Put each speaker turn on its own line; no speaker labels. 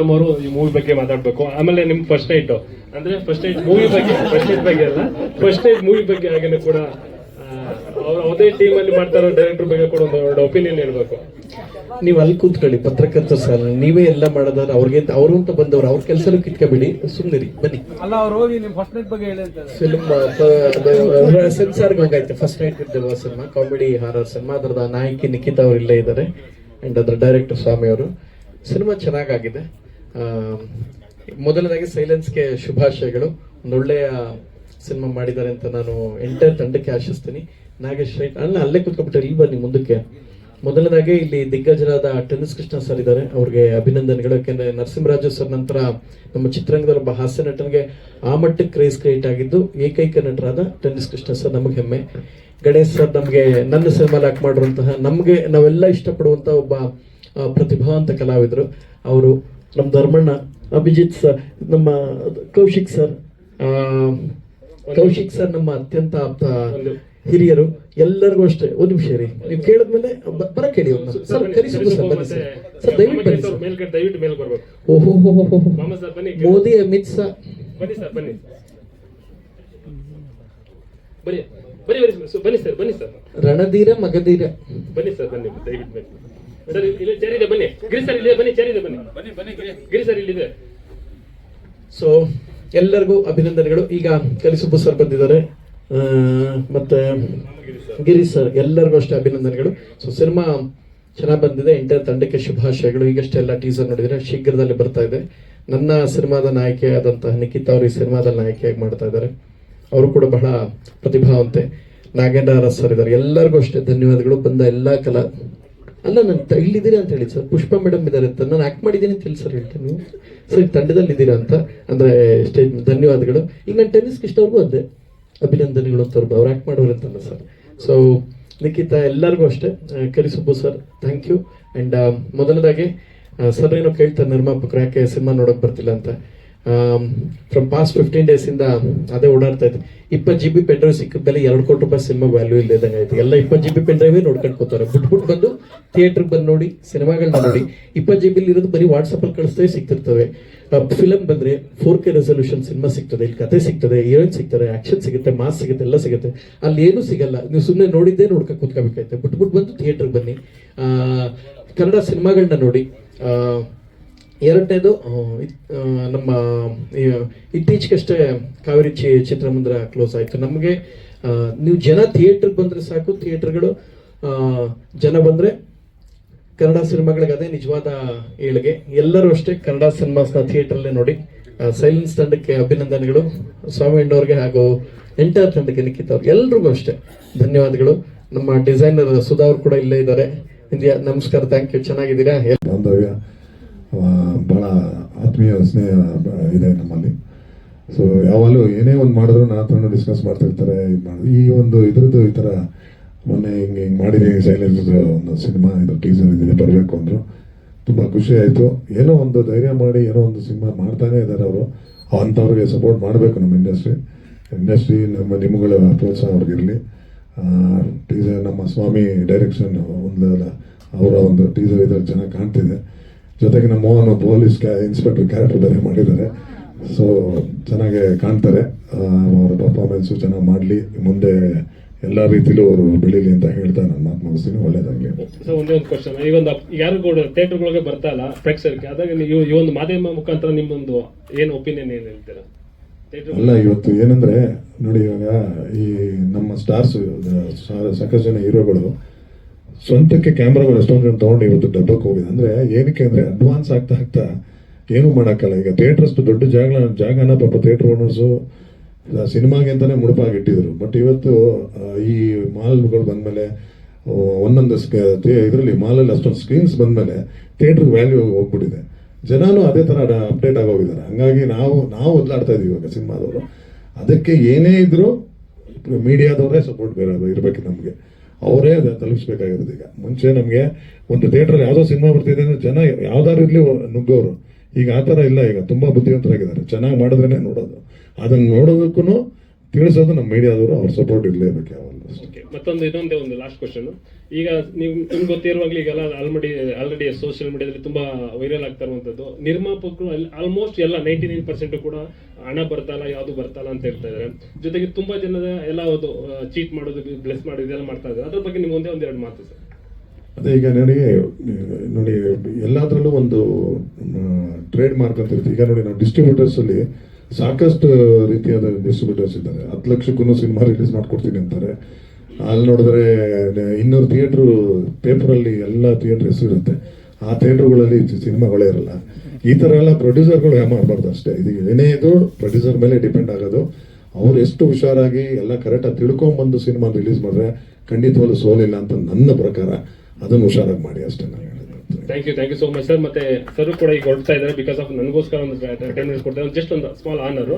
ಅವರು ಈ ಮೂವಿ ಬಗ್ಗೆ ಮಾತಾಡ್ಬೇಕು. ಆಮೇಲೆ ನಿಮ್ ಫಸ್ಟ್ ನೈಟ್ ಅಂದ್ರೆ ಫಸ್ಟ್ ನೈಟ್ ಮೂವಿ ಬಗ್ಗೆ ಫಸ್ಟ್ ನೈಟ್ ಬಗ್ಗೆ ಅಲ್ಲ ಫಸ್ಟ್ ನೈಟ್ ಮೂವಿ ಬಗ್ಗೆ ಹಾಗೇನೆ ಕೂಡ ಅವ್ರು ಅದೇ ಟೀಮ್ ಅಲ್ಲಿ ಮಾಡ್ತಾರೋ ಡೈರೆಕ್ಟರ್ ಬಗ್ಗೆ ಕೂಡ ಒಂದು ಎರಡು ಒಪಿನಿಯನ್ ಹೇಳ್ಬೇಕು.
ನೀವು ಅಲ್ಲಿ ಕೂತ್ಕೊಳ್ಳಿ ಪತ್ರಕರ್ತ ಸರ್ ನೀವೇ ಎಲ್ಲ ಮಾಡೋದಾದ್ರೆ ಅವ್ರಿಗೆ ಅವರು ಅಂತ ಬಂದವ್ರು ಅವ್ರ ಕೆಲಸನೂ ಕಿತ್ಕೊಬೇಡಿ ಸುಮ್ನಿರಿ ಬನ್ನಿ.
ಅಲ್ಲ ಅವ್ರು ಹೋಗಿ ನಿಮ್ ಫಸ್ಟ್ ನೈಟ್ ಬಗ್ಗೆ ಹೇಳಿ ಅಂತಾರೆ
ಫಿಲ್ಮ್ ಸೆನ್ಸಾರ್ ಹೋಗೈತೆ ಫಸ್ಟ್ ನೈಟ್ ಇದ್ದೇವ ಸಿನಿಮಾ ಕಾಮಿಡಿ ಹಾರರ್ ಸಿನಿಮಾ ಅದರದ ನಾಯಕಿ ನಿಖಿತಾ ಅವ್ರು ಇಲ್ಲೇ ಇದ್ದಾರೆ. ಅಂಡ್ ಅದ್ರ ಡೈರೆಕ್ಟರ್ ಸ್ವಾಮಿ ಅವರು. ಸಿನಿಮಾ ಚೆನ್ನಾಗಾಗಿದೆ. ಮೊದಲನೇದಾಗಿ ಸೈಲೆನ್ಸ್ಗೆ ಶುಭಾಶಯಗಳು. ಒಂದು ಒಳ್ಳೆಯ ಸಿನಿಮಾ ಮಾಡಿದ್ದಾರೆ ಅಂತ ನಾನು ಎಂಟರ್ ತಂಡಕ್ಕೆ ಆಶಿಸ್ತೀನಿ. ನಾಗೇಶ್ ರೈಟ್ ಅಲ್ಲ, ಅಲ್ಲೇ ಕೂತ್ಕೊಬಿಟ್ರೆ ಇಲ್ಲಿ ಬನ್ನಿ ಮುಂದಕ್ಕೆ. ಮೊದಲನೇದಾಗಿ ಇಲ್ಲಿ ದಿಗ್ಗಜರಾದ ಟೆನ್ನಿಸ್ ಕೃಷ್ಣ ಸರ್ ಇದ್ದಾರೆ. ಅವ್ರಿಗೆ ಅಭಿನಂದನೆಗಳು. ಯಾಕೆಂದ್ರೆ ನರಸಿಂಹರಾಜು ಸರ್ ನಂತರ ನಮ್ಮ ಚಿತ್ರರಂಗದ ಒಬ್ಬ ಹಾಸ್ಯ ನಟನಿಗೆ ಆ ಮಟ್ಟಕ್ಕೆ ಕ್ರೇಜ್ ಕ್ರಿಯೇಟ್ ಆಗಿದ್ದು ಏಕೈಕ ನಟರಾದ ಟೆನ್ನಿಸ್ ಕೃಷ್ಣ ಸರ್ ನಮಗೆ ಹೆಮ್ಮೆ. ಗಣೇಶ್ ಸರ್ ನಮಗೆ ನನ್ನ ಸಿನಿಮಾಲ್ ಲಾಕ್ ಮಾಡಿರುವಂತಹ ನಮಗೆ ನಾವೆಲ್ಲ ಇಷ್ಟಪಡುವಂತ ಒಬ್ಬ ಪ್ರತಿಭಾವಂತ ಕಲಾವಿದರು. ಅವರು ನಮ್ಮ ಧರ್ಮಣ್ಣ ಅಭಿಜಿತ್ ಸರ್ ನಮ್ಮ ಕೌಶಿಕ್ ಸರ್ ಕೌಶಿಕ್ ಸರ್ ನಮ್ಮ ಅತ್ಯಂತ ಆಪ್ತ ಹಿರಿಯರು ಎಲ್ಲರಿಗೂ ಅಷ್ಟೇ. ಒಂದ್ ನಿಮಿಷ ರೀ ನೀವು ಕೇಳಿದ್ಮೇಲೆ ಬರ ಕೇಳಿ ಅವ್ರನ್ನ. ಸರ್ ಕರಿಸಿದ್ದು ಸರ್ ಬನ್ನಿ ಸರ್. ಸರ್ ದಯವಿಟ್ಟು ಬನ್ನಿ ಸರ್
ಮೇಲ್ಗಡೆ ದಯವಿಟ್ಟು ಮೇಲ್ ಬರ್ಬೇಕು.
ಓಹೋ ಹೋ ಹೋ ಹೋ.
ಸರ್
ಮೋದಿ ಅಮಿತ್ ಶಾ
ಬನ್ನಿ ಸರ್ ಬನ್ನಿ. ಬನ್ನಿ ಬನ್ನಿ ಬನ್ನಿ ಸರ್ ಬನ್ನಿ ಸರ್ ಬನ್ನಿ ಸರ್.
ರಣಧೀರ ಮಗಧೀರ.
ಬನ್ನಿ ಸರ್ ಬನ್ನಿ ದಯವಿಟ್ಟು ಬನ್ನಿ. ಸರ್ ಇಲ್ಲಿ ಚೇರ್ ಇದೆ ಬನ್ನಿ. ಗಿರಿ ಸರ್ ಇಲ್ಲಿದೆ ಬನ್ನಿ ಚೇರ್ ಇದೆ ಬನ್ನಿ. ಬನ್ನಿ ಬನ್ನಿ ಗಿರಿ ಸರ್ ಇಲ್ಲಿದೆ.
ಸೊ ಎಲ್ಲರಿಗೂ ಅಭಿನಂದನೆಗಳು. ಈಗ ಕಲಿಸುಬ್ಬು ಸರ್ ಬಂದಿದ್ದಾರೆ. ಮತ್ತೆ ಗಿರೀಶ್ ಸರ್ ಎಲ್ಲರಿಗೂ ಅಷ್ಟೇ ಅಭಿನಂದನೆಗಳು. ಸೊ ಸಿನಿಮಾ ಚೆನ್ನಾಗಿ ಬಂದಿದೆ. ಇಂಟರ್ ತಂಡಕ್ಕೆ ಶುಭಾಶಯಗಳು. ಈಗಷ್ಟೇ ಎಲ್ಲ ಟೀಸರ್ ನೋಡಿದರೆ ಶೀಘ್ರದಲ್ಲಿ ಬರ್ತಾ ಇದೆ. ನನ್ನ ಸಿನಿಮಾದ ನಾಯಕಿ ಆದಂತಹ ನಿಖಿತಾ ಅವರು ಈ ಸಿನಿಮಾದಲ್ಲಿ ನಾಯಕಿಯಾಗಿ ಮಾಡ್ತಾ ಇದ್ದಾರೆ. ಅವರು ಕೂಡ ಬಹಳ ಪ್ರತಿಭಾವಂತೆ ನಾಗೇಂದ್ರ ಸರ್ ಇದ್ದಾರೆ. ಎಲ್ಲರಿಗೂ ಅಷ್ಟೇ ಧನ್ಯವಾದಗಳು. ಬಂದ ಎಲ್ಲ ಕಲಾ ಅಲ್ಲ, ನಾನು ಇಲ್ಲಿದ್ದೀರಾ ಅಂತ ಹೇಳಿ ಸರ್. ಪುಷ್ಪ ಮೇಡಮ್ ಇದ್ದಾರೆ ಅಂತ. ನಾನು ಆಕ್ಟ್ ಮಾಡಿದ್ದೀನಿ ಅಂತ ಹೇಳಿ ಸರ್ ಹೇಳ್ತೀನಿ. ಸರ್ ತಂಡದಲ್ಲಿ ಇದ್ದೀರಾ ಅಂತ. ಅಂದ್ರೆ ಸ್ಟೇಜ್ ಧನ್ಯವಾದಗಳು. ಈಗ ನಾನು ಟೆನ್ನಿಸ್ ಕೃಷ್ಣವ್ರಿಗೂ ಅದೇ. ಅಭಿನಂದನೆಗಳು ಅಂತ ಅವ್ರು ಆ್ಯಕ್ಟ್ ಮಾಡೋರು ಅಂತಲ್ಲ ಸರ್. ಸೊ ನಿಖಿತಾ ಎಲ್ಲರಿಗೂ ಅಷ್ಟೇ. ಕರಿಸಬಹುದು ಸರ್ ಥ್ಯಾಂಕ್ ಯು ಅಂಡ್ ಮೊದಲದಾಗಿ ಸರ್ ಏನೋ ಕೇಳ್ತಾರೆ ನಿರ್ಮಾಪಕರು, ಯಾಕೆ ಸಿನಿಮಾ ನೋಡೋಕೆ ಬರ್ತಿಲ್ಲ ಅಂತ. ಫ್ರಮ್ ಪಾಸ್ಟ್ ಫಿಫ್ಟೀನ್ ಇಂದ ಅದೇ ಓಡಾಡ್ತಾ ಇದೆ ಇಪ್ಪತ್ತು ಜಿ ಬಿ ಪೆನ್ ಡ್ರೈವ್ ಸಿಕ್ಕಿದ ಬೆಲೆ ಎರಡು ಕೋಟಿ ರೂಪಾಯಿ ಸಿನಿಮಾ ವ್ಯಾಲ್ಯೂ ಇಲ್ಲದಂಗೆ ಆಯ್ತು. ಎಲ್ಲ ಇಪ್ಪತ್ತು ಜಿ ಬಿ ಪೆನ್ ಡ್ರೈವೇ ನೋಡ್ಕೊಂಡು ಕೂತಾರೆ ಬಿಟ್ಬಿಟ್ಟು ಬಂದು ಥಿಯೇಟ್ರಿಗೆ ಬಂದು ನೋಡಿ ಸಿನಿಮಾಗಳನ್ನ ನೋಡಿ, ಇಪ್ಪತ್ತು ಜಿ ಬಿಲಿ ಇರೋದು ಬರೀ ವಾಟ್ಸಪ್ಪಲ್ಲಿ ಕಳಿಸ್ತೇ ಸಿಗ್ತಿರ್ತವೆ. ಫಿಲಮ್ ಬಂದ್ರೆ ಫೋರ್ ಕೆ ರೆಸಲ್ಯೂಷನ್ ಸಿನಿಮಾ ಸಿಗ್ತದೆ, ಇಲ್ಲಿ ಕತೆ ಸಿಗ್ತದೆ ಹೀರೋಯಿನ್ ಸಿಗ್ತಾರೆ ಆಕ್ಷನ್ ಸಿಗುತ್ತೆ ಮಾಸ್ ಸಿಗುತ್ತೆ, ಎಲ್ಲ ಸಿಗುತ್ತೆ. ಅಲ್ಲಿ ಏನೂ ಸಿಗಲ್ಲ. ನೀವು ಸುಮ್ಮನೆ ನೋಡಿದ್ದೇ ನೋಡ್ಕೊಂಡು ಕೂತ್ಕೋಬೇಕಾಯ್ತು. ಬಿಟ್ಬಿಟ್ಟು ಬಂದು ಥಿಯೇಟ್ರಿಗೆ ಬನ್ನಿ. ಕನ್ನಡ ಸಿನಿಮಾಗಳನ್ನ ನೋಡಿ. ಎರಡನೇದು ನಮ್ಮ ಇತ್ತೀಚೆಗಷ್ಟೇ ಕಾವೇರಿ ಚಿ ಚಿತ್ರಮಂದಿರ ಕ್ಲೋಸ್ ಆಯಿತು. ನಮಗೆ ನೀವು ಜನ ಥಿಯೇಟ್ರಿಗೆ ಬಂದರೆ ಸಾಕು ಥಿಯೇಟರ್ಗಳು ಜನ ಬಂದರೆ ಕನ್ನಡ ಸಿನಿಮಾಗಳಿಗೆ ಅದೇ ನಿಜವಾದ ಏಳಿಗೆ. ಎಲ್ಲರೂ ಅಷ್ಟೇ ಕನ್ನಡ ಸಿನಿಮಾಸ್ನ ಥಿಯೇಟ್ರಲ್ಲೇ ನೋಡಿ. ಸೈಲೆನ್ಸ್ ತಂಡಕ್ಕೆ ಅಭಿನಂದನೆಗಳು. ಸ್ವಾಮಿ ಅಣ್ಣವ್ರಿಗೆ ಹಾಗೂ ಎಂಟರ್ ತಂಡಕ್ಕೆ ನಿಖಿತ್ ಅವ್ರಿಗೆ ಎಲ್ರಿಗೂ ಅಷ್ಟೇ ಧನ್ಯವಾದಗಳು. ನಮ್ಮ ಡಿಸೈನರ್ ಸುಧಾ ಅವರು ಕೂಡ ಇಲ್ಲೇ ಇದ್ದಾರೆ. ಇಂದಿಯಾ ನಮಸ್ಕಾರ ಥ್ಯಾಂಕ್ ಯು ಚೆನ್ನಾಗಿದ್ದೀರಾ?
ಬಹಳ ಆತ್ಮೀಯ ಸ್ನೇಹ ಇದೆ ನಮ್ಮಲ್ಲಿ. ಸೊ ಯಾವಾಗಲೂ ಏನೇ ಒಂದು ಮಾಡಿದ್ರು ನಾನು ಡಿಸ್ಕಸ್ ಮಾಡ್ತಿರ್ತಾರೆ, ಇದು ಮಾಡಿದ್ರು ಈ ಒಂದು ಇದ್ರದ್ದು ಈ ಥರ ಮೊನ್ನೆ ಹಿಂಗೆ ಹಿಂಗೆ ಮಾಡಿದ್ದೀನಿ ಸೈಲೆನ್ಸ್ ಒಂದು ಸಿನಿಮಾ, ಇದು ಟೀಸರ್ ಇದೆ, ಬರಬೇಕು ಅಂದರು. ತುಂಬ ಖುಷಿ ಆಯಿತು. ಏನೋ ಒಂದು ಧೈರ್ಯ ಮಾಡಿ, ಏನೋ ಒಂದು ಸಿನಿಮಾ ಮಾಡ್ತಾನೆ ಇದ್ದಾರೆ ಅವರು. ಅಂಥವ್ರಿಗೆ ಸಪೋರ್ಟ್ ಮಾಡಬೇಕು ನಮ್ಮ ಇಂಡಸ್ಟ್ರಿ ಇಂಡಸ್ಟ್ರಿ ನಮ್ಮ ನಿಮ್ಮಗಳ ಪ್ರೋತ್ಸಾಹ ಅವ್ರಿಗಿರಲಿ ಟೀಸರ್ ನಮ್ಮ ಸ್ವಾಮಿ ಡೈರೆಕ್ಷನ್ ಒಂದು ಅವರ ಒಂದು ಟೀಸರ್ ಇದ್ರಲ್ಲಿ ಚೆನ್ನಾಗಿ ಕಾಣ್ತಿದೆ. ಜೊತೆಗೆ ನಮ್ಮ ಮೋಹನ್ ಪೊಲೀಸ್ ಕ್ಯಾ ಇನ್ಸ್ಪೆಕ್ಟರ್ ಕ್ಯಾರೆಕ್ಟರ್ ಬೇರೆ ಮಾಡಿದ್ದಾರೆ. ಸೊ ಚೆನ್ನಾಗಿ ಕಾಣ್ತಾರೆ. ಅವರ ಪರ್ಫಾರ್ಮೆನ್ಸು ಚೆನ್ನಾಗಿ ಮಾಡಲಿ. ಮುಂದೆ ಎಲ್ಲ ರೀತಿಲೂ ಅವರು ಬೆಳೀಲಿ ಅಂತ ಹೇಳ್ತಾ ನಾನು ಮಾತು ಮುಗಿಸ್ತೀನಿ. ಒಳ್ಳೇದಾಗಲಿ.
ಸೊ ಒಂದೇ ಒಂದು ಕ್ವಶನ್ ಈಗ ಒಂದು ಯಾರು ಕೂಡ ಥಿಯೇಟರ್ಗಳಿಗೆ ಬರ್ತಾ ಇಲ್ಲ ಪ್ರೇಕ್ಷಕರಿಗೆ. ಆದಾಗ ನೀವು ಈ ಒಂದು ಮಾಧ್ಯಮ ಮುಖಾಂತರ ನಿಮ್ಮೊಂದು ಏನು ಒಪಿನಿಯನ್ ಏನು ಹೇಳ್ತೀರಾ?
ಅಲ್ಲ ಇವತ್ತು ಏನಂದ್ರೆ ನೋಡಿ ಇವಾಗ ಈ ನಮ್ಮ ಸ್ಟಾರ್ಸ್ ಸಾಕಷ್ಟು ಜನ ಹೀರೋಗಳು ಸ್ವಂತಕ್ಕೆ ಕ್ಯಾಮ್ರಾಗಳು ಎಷ್ಟೊಂದು ಜನ ತಗೊಂಡು ಇವತ್ತು ಡಬ್ಬಕ್ಕೆ ಹೋಗಿದೆ. ಅಂದರೆ ಏನಕ್ಕೆ ಅಂದ್ರೆ ಅಡ್ವಾನ್ಸ್ ಆಗ್ತಾ ಆಗ್ತಾ ಏನು ಮಾಡೋಕ್ಕಲ್ಲ. ಈಗ ಥಿಯೇಟರ್ ಅಷ್ಟು ದೊಡ್ಡ ಜಾಗ ಜಾಗನ ಪಾಪ ಥಿಯೇಟರ್ ಓನರ್ಸು ಸಿನಿಮಾಗೆ ಅಂತಾನೆ ಮುಡುಪಾಗಿ ಇಟ್ಟಿದ್ರು ಬಟ್ ಇವತ್ತು ಈ ಮಾಲ್ಗಳು ಬಂದ್ಮೇಲೆ ಒಂದೊಂದು ಇದರಲ್ಲಿ ಮಾಲಲ್ಲಿ ಅಷ್ಟೊಂದು ಸ್ಕ್ರೀನ್ಸ್ ಬಂದಮೇಲೆ ಥಿಯೇಟರ್ ವ್ಯಾಲ್ಯೂ ಹೋಗ್ಬಿಟ್ಟಿದೆ. ಜನನೂ ಅದೇ ಥರ ಅಪ್ಡೇಟ್ ಆಗೋಗಿದ್ದಾರೆ ಹಂಗಾಗಿ ನಾವು ನಾವು ಒದ್ಲಾಡ್ತಾ ಇದೀವಿ ಇವಾಗ ಸಿನಿಮಾದವರು. ಅದಕ್ಕೆ ಏನೇ ಇದ್ದರೂ ಮೀಡಿಯಾದವರೇ ಸಪೋರ್ಟ್ ಬೇರೆ ಇರಬೇಕು ನಮಗೆ. ಅವರೇ ತಲುಪಿಸ್ಬೇಕಾಗಿರೋದು ಈಗ. ಮುಂಚೆ ನಮಗೆ ಒಂದು ಥಿಯೇಟ್ರಲ್ಲಿ ಯಾವುದೋ ಸಿನಿಮಾ ಬರ್ತಿದೆ ಅಂದ್ರೆ ಜನ ಯಾವ್ದಾರು ಇರಲಿ ನುಗ್ಗೋರು ಈಗ ಆ ಥರ ಇಲ್ಲ ಈಗ. ತುಂಬ ಬುದ್ಧಿವಂತರಾಗಿದ್ದಾರೆ. ಚೆನ್ನಾಗಿ ಮಾಡಿದ್ರೇ ನೋಡೋದು. ಅದನ್ನು ನೋಡೋದಕ್ಕೂ ತಿಳಿಸೋದು ನಮ್ಮ ಮೀಡಿಯಾದವರು ಅವ್ರ ಸಪೋರ್ಟ್ ಇರಲೇಬೇಕು
ಮತ್ತೊಂದು, ಇನ್ನೊಂದೇ ಒಂದು ಲಾಸ್ಟ್ ಕ್ವಶನ್ ಈಗ ನೀವು, ನಿಮ್ಗೆ ಗೊತ್ತಿರುವಾಗಲೇ ಈಗೆಲ್ಲ ಆಲ್ರೆಡಿ ಆಲ್ರೆಡಿ ಸೋಷಿಯಲ್ ಮೀಡಿಯಾದಲ್ಲಿ ತುಂಬಾ ವೈರಲ್ ಆಗ್ತಾ ಇರುವಂತದ್ದು ನಿರ್ಮಾಪಕರು ಆಲ್ಮೋಸ್ಟ್ ಎಲ್ಲ ನೈಂಟಿ ನೈನ್ ಪರ್ಸೆಂಟ್ ಕೂಡ ಹಣ ಬರ್ತಲ್ಲ ಯಾವುದು ಬರ್ತಾಲ್ಲ ಅಂತ ಹೇಳ್ತಾ ಇದ್ದಾರೆ. ಜೊತೆಗೆ ತುಂಬಾ ಜನದ ಎಲ್ಲ ಚೀಟ್ ಮಾಡೋದು ಬ್ಲೆಸ್ ಮಾಡೋದು, ಇದೆಲ್ಲ ಮಾಡ್ತಾ ಇದ್ದಾರೆ. ಅದ್ರ ಬಗ್ಗೆ ನಿಮ್ಗೆ ಒಂದೇ, ಒಂದೆರಡು ಮಾತು ಸರ್.
ಅದೇ ಈಗ ನನಗೆ ನೋಡಿ, ಎಲ್ಲದರಲ್ಲೂ ಒಂದು ಟ್ರೇಡ್ ಮಾರ್ಕ್ ಅಂತ ಇರುತ್ತೆ. ಈಗ ನೋಡಿ, ನಾವು ಡಿಸ್ಟ್ರಿಬ್ಯೂಟರ್ಸ್ ಅಲ್ಲಿ ಸಾಕಷ್ಟು ರೀತಿಯಾದ ಡಿಸ್ಟ್ರಿಬ್ಯೂಟರ್ಸ್ ಇದ್ದಾರೆ. ಹತ್ತು ಲಕ್ಷಕ್ಕೂ ಸಿನಿಮಾ ರಿಲೀಸ್ ಮಾಡ್ಕೊಡ್ತೀನಿ ಅಂತಾರೆ. ಅಲ್ಲಿ ನೋಡಿದ್ರೆ ಇನ್ನೂರು ಥಿಯೇಟ್ರು ಪೇಪರಲ್ಲಿ ಎಲ್ಲ ಥಿಯೇಟ್ರ್ ಹೆಸರಿರುತ್ತೆ ಆ ಥಿಯೇಟ್ರುಗಳಲ್ಲಿ ಸಿನಿಮಾಗಳೇ ಇರಲ್ಲ. ಈ ಥರ ಎಲ್ಲ ಪ್ರೊಡ್ಯೂಸರ್ಗಳು ಮಾಡಬಾರ್ದು ಅಷ್ಟೇ. ಇದು ಏನೇ ಇದು ಪ್ರೊಡ್ಯೂಸರ್ ಮೇಲೆ ಡಿಪೆಂಡ್ ಆಗೋದು. ಅವ್ರು ಎಷ್ಟು ಹುಷಾರಾಗಿ ಎಲ್ಲ ಕರೆಕ್ಟಾಗಿ ತಿಳ್ಕೊಂಬಂದು ಸಿನಿಮಾ ರಿಲೀಸ್ ಮಾಡಿದ್ರೆ ಖಂಡಿತವಾಗ್ಲೂ ಸೋಲಿಲ್ಲ ಅಂತ ನನ್ನ ಪ್ರಕಾರ. ಅದನ್ನು ಹುಷಾರಾಗಿ ಮಾಡಿ, ಅಷ್ಟೇ ನಾನು
thank you thank you so much sir ಮತ್ತೆ ಸರ್ ಕೂಡ ಈಗ ಹೊರಡ್ತಾ ಇದ್ದಾರೆ ಬಿಕಾಸ್ ಆಫ್ ನನಗೋಸ್ಕರ ಒಂದು ಟೆನ್ ಮಿನಿಟ್ಸ್ ಕೊಡ್ತಾರೆ ಜಸ್ಟ್ ಒಂದು ಸ್ಮಾಲ್ ಆನರ್